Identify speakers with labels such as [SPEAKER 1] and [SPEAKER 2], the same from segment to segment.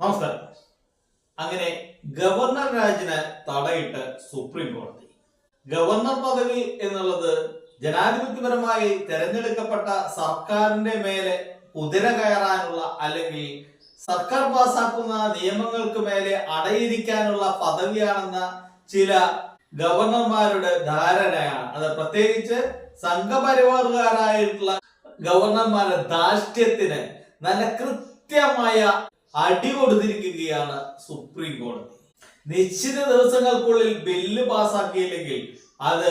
[SPEAKER 1] നമസ്കാരം. അങ്ങനെ ഗവർണർ രാജിന് തടയിട്ട് സുപ്രീം കോടതി. ഗവർണർ പദവി എന്നുള്ളത് ജനാധിപത്യപരമായി തെരഞ്ഞെടുക്കപ്പെട്ട സർക്കാരിന്റെ മേലെ കുതിര കയറാനുള്ള അല്ലെങ്കിൽ സർക്കാർ പാസാക്കുന്ന നിയമങ്ങൾക്ക് മേലെ അടയിരിക്കാനുള്ള പദവിയാണെന്ന ചില ഗവർണർമാരുടെ ധാരണയാണ്. അത് പ്രത്യേകിച്ച് സംഘപരിവാറുകാരായിട്ടുള്ള ഗവർണർമാരുടെ ധാർഷ്ട്യത്തിന് നല്ല കൃത്യമായ അടി കൊടുത്തിരിക്കുകയാണ് സുപ്രീം കോടതി നിശ്ചിത ദിവസങ്ങൾക്കുള്ളിൽ ബില്ല് പാസാക്കിയില്ലെങ്കിൽ അത്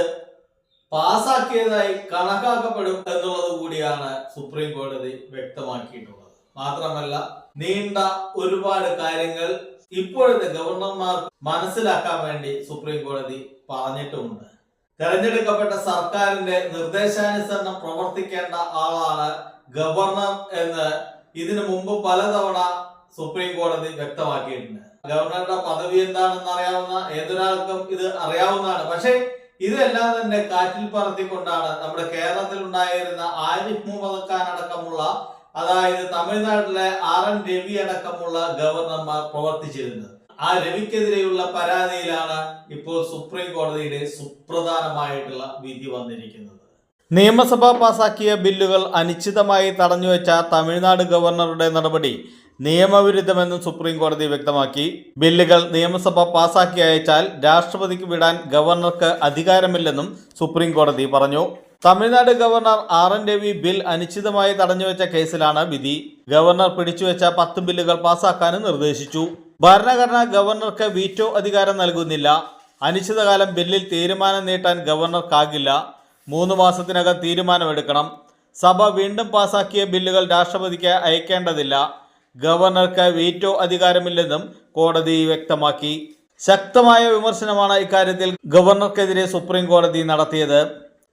[SPEAKER 1] പാസാക്കിയതായി കണക്കാക്കപ്പെടും എന്നുള്ളത് കൂടിയാണ് സുപ്രീം കോടതി വ്യക്തമാക്കിയിട്ടുള്ളത്. മാത്രമല്ല നീണ്ട ഒരുപാട് കാര്യങ്ങൾ ഇപ്പോഴത്തെ ഗവർണർമാർ മനസ്സിലാക്കാൻ വേണ്ടി സുപ്രീം കോടതി പറഞ്ഞിട്ടുമുണ്ട്. തെരഞ്ഞെടുക്കപ്പെട്ട സർക്കാരിന്റെ നിർദ്ദേശാനുസരണം പ്രവർത്തിക്കേണ്ട ആളാണ് ഗവർണർ എന്ന് ഇതിനു മുമ്പ് പലതവണ സുപ്രീം കോടതി വ്യക്തമാക്കിയിട്ടുണ്ട്. ഗവർണറുടെ പദവി എന്താണെന്ന് അറിയാവുന്ന ഏതൊരാൾക്കും ഇത് അറിയാവുന്നതാണ്. പക്ഷേ ഇതെല്ലാം തന്നെ കാറ്റിൽ പറത്തിക്കൊണ്ടാണ് നമ്മുടെ കേരളത്തിൽ ഉണ്ടായിരുന്ന ആരിഫ് മുഹമ്മദ് ഖാൻ അടക്കമുള്ള അതായത് തമിഴ്നാട്ടിലെ ആർ എൻ രവി അടക്കമുള്ള ഗവർണർമാർ പ്രവർത്തിച്ചിരുന്നത്. ആ രവിക്കെതിരെയുള്ള പരാതിയിലാണ് ഇപ്പോൾ സുപ്രീം കോടതിയുടെ സുപ്രധാനമായിട്ടുള്ള വിധി വന്നിരിക്കുന്നത്. നിയമസഭ പാസാക്കിയ ബില്ലുകൾ അനിശ്ചിതമായി തടഞ്ഞുവെച്ച തമിഴ്നാട് ഗവർണറുടെ നടപടി നിയമവിരുദ്ധമെന്നും സുപ്രീം കോടതി വ്യക്തമാക്കി. ബില്ലുകൾ നിയമസഭ പാസാക്കി അയച്ചാൽ രാഷ്ട്രപതിക്ക് വിടാൻ ഗവർണർക്ക് അധികാരമില്ലെന്നും സുപ്രീം കോടതി പറഞ്ഞു. Tamil Nadu governor R N Ravi bill അനിശ്ചിതമായി തടഞ്ഞുവെച്ച കേസിലാണ് വിധി. ഗവർണർ പിടിച്ചുവെച്ച പത്ത് ബില്ലുകൾ പാസാക്കാനും നിർദ്ദേശിച്ചു. ഭരണഘടന ഗവർണർക്ക് വീറ്റോ അധികാരം നൽകുന്നില്ല. അനിശ്ചിതകാലം ബില്ലിൽ തീരുമാനം നീട്ടാൻ ഗവർണർക്കാകില്ല. മൂന്ന് മാസത്തിനകം തീരുമാനമെടുക്കണം. സഭ വീണ്ടും പാസാക്കിയ ബില്ലുകൾ രാഷ്ട്രപതിക്ക് അയക്കേണ്ടതില്ല. ഗവർണർക്ക് വീറ്റോ അധികാരമില്ലെന്നും കോടതി വ്യക്തമാക്കി. ശക്തമായ വിമർശനമാണ് ഇക്കാര്യത്തിൽ ഗവർണർക്കെതിരെ സുപ്രീം കോടതി നടത്തിയത്.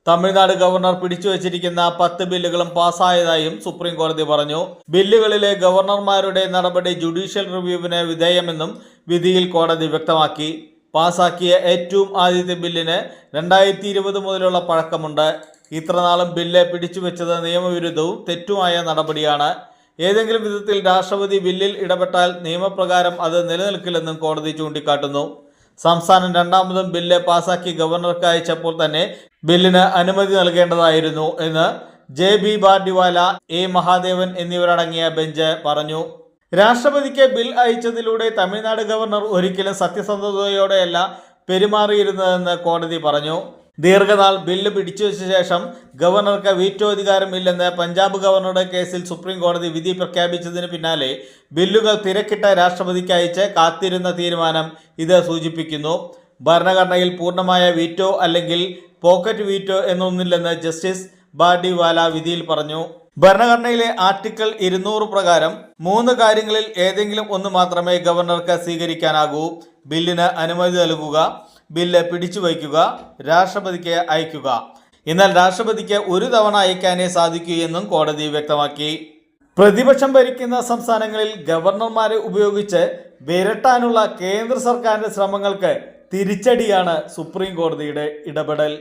[SPEAKER 1] തമിഴ്നാട് ഗവർണർ പിടിച്ചു വച്ചിരിക്കുന്ന പത്ത് ബില്ലുകളും പാസ്സായതായും സുപ്രീം കോടതി പറഞ്ഞു. ബില്ലുകളിലെ ഗവർണർമാരുടെ നടപടി ജുഡീഷ്യൽ റിവ്യൂവിന് വിധേയമെന്നും വിധിയിൽ കോടതി വ്യക്തമാക്കി. പാസാക്കിയ ഏറ്റവും ആദ്യത്തെ ബില്ലിന് രണ്ടായിരത്തി ഇരുപത് മുതലുള്ള പഴക്കമുണ്ട്. ഇത്രനാളും ബില്ല് പിടിച്ചു പിടിച്ചുവെച്ചത് നിയമവിരുദ്ധവും തെറ്റുമായ നടപടിയാണ്. ഏതെങ്കിലും വിധത്തിൽ രാഷ്ട്രപതി ബില്ലിൽ ഇടപെട്ടാൽ നിയമപ്രകാരം അത് നിലനിൽക്കില്ലെന്നും കോടതി ചൂണ്ടിക്കാട്ടുന്നു. സംസ്ഥാനം രണ്ടാമതും ബില്ല് പാസാക്കി ഗവർണർക്ക് അയച്ചപ്പോൾ തന്നെ ബില്ലിന് അനുമതി നൽകേണ്ടതായിരുന്നു എന്ന് J B Pardiwala A Mahadevan എന്നിവരടങ്ങിയ ബെഞ്ച് പറഞ്ഞു. രാഷ്ട്രപതിക്ക് ബിൽ അയച്ചതിലൂടെ തമിഴ്നാട് ഗവർണർ ഒരിക്കലും സത്യസന്ധതയോടെയല്ല പെരുമാറിയിരുന്നതെന്ന് കോടതി പറഞ്ഞു. ദീർഘനാൾ ബില്ല് പിടിച്ചുവെച്ച ശേഷം ഗവർണർക്ക് വീറ്റോ അധികാരം ഇല്ലെന്ന് പഞ്ചാബ് ഗവർണറുടെ കേസിൽ സുപ്രീം കോടതി വിധി പ്രഖ്യാപിച്ചതിന് പിന്നാലെ ബില്ലുകൾ തിരക്കിട്ട രാഷ്ട്രപതിക്ക് അയച്ച് കാത്തിരുന്ന തീരുമാനം ഇത് സൂചിപ്പിക്കുന്നു. ഭരണഘടനയിൽ പൂർണമായ വീറ്റോ അല്ലെങ്കിൽ പോക്കറ്റ് വീറ്റോ എന്നൊന്നില്ലെന്ന് ജസ്റ്റിസ് ബാഡിവാല വിധിയിൽ പറഞ്ഞു. ഭരണഘടനയിലെ ആർട്ടിക്കിൾ ഇരുന്നൂറ് പ്രകാരം മൂന്ന് കാര്യങ്ങളിൽ ഏതെങ്കിലും ഒന്ന് മാത്രമേ ഗവർണർക്ക് സ്വീകരിക്കാനാകൂ. ബില്ലിന് അനുമതി നൽകുക. ബില്ല് പിടിച്ചു വയ്ക്കുക രാഷ്ട്രപതിക്ക് അയക്കുക. എന്നാൽ രാഷ്ട്രപതിക്ക് ഒരു തവണ അയക്കാനേ സാധിക്കൂ എന്നും കോടതി വ്യക്തമാക്കി. പ്രതിപക്ഷം ഭരിക്കുന്ന സംസ്ഥാനങ്ങളിൽ ഗവർണർമാരെ ഉപയോഗിച്ച് വിരട്ടാനുള്ള കേന്ദ്ര സർക്കാരിന്റെ ശ്രമങ്ങൾക്ക് തിരിച്ചടിയാണ് സുപ്രീം കോടതിയുടെ ഇടപെടൽ.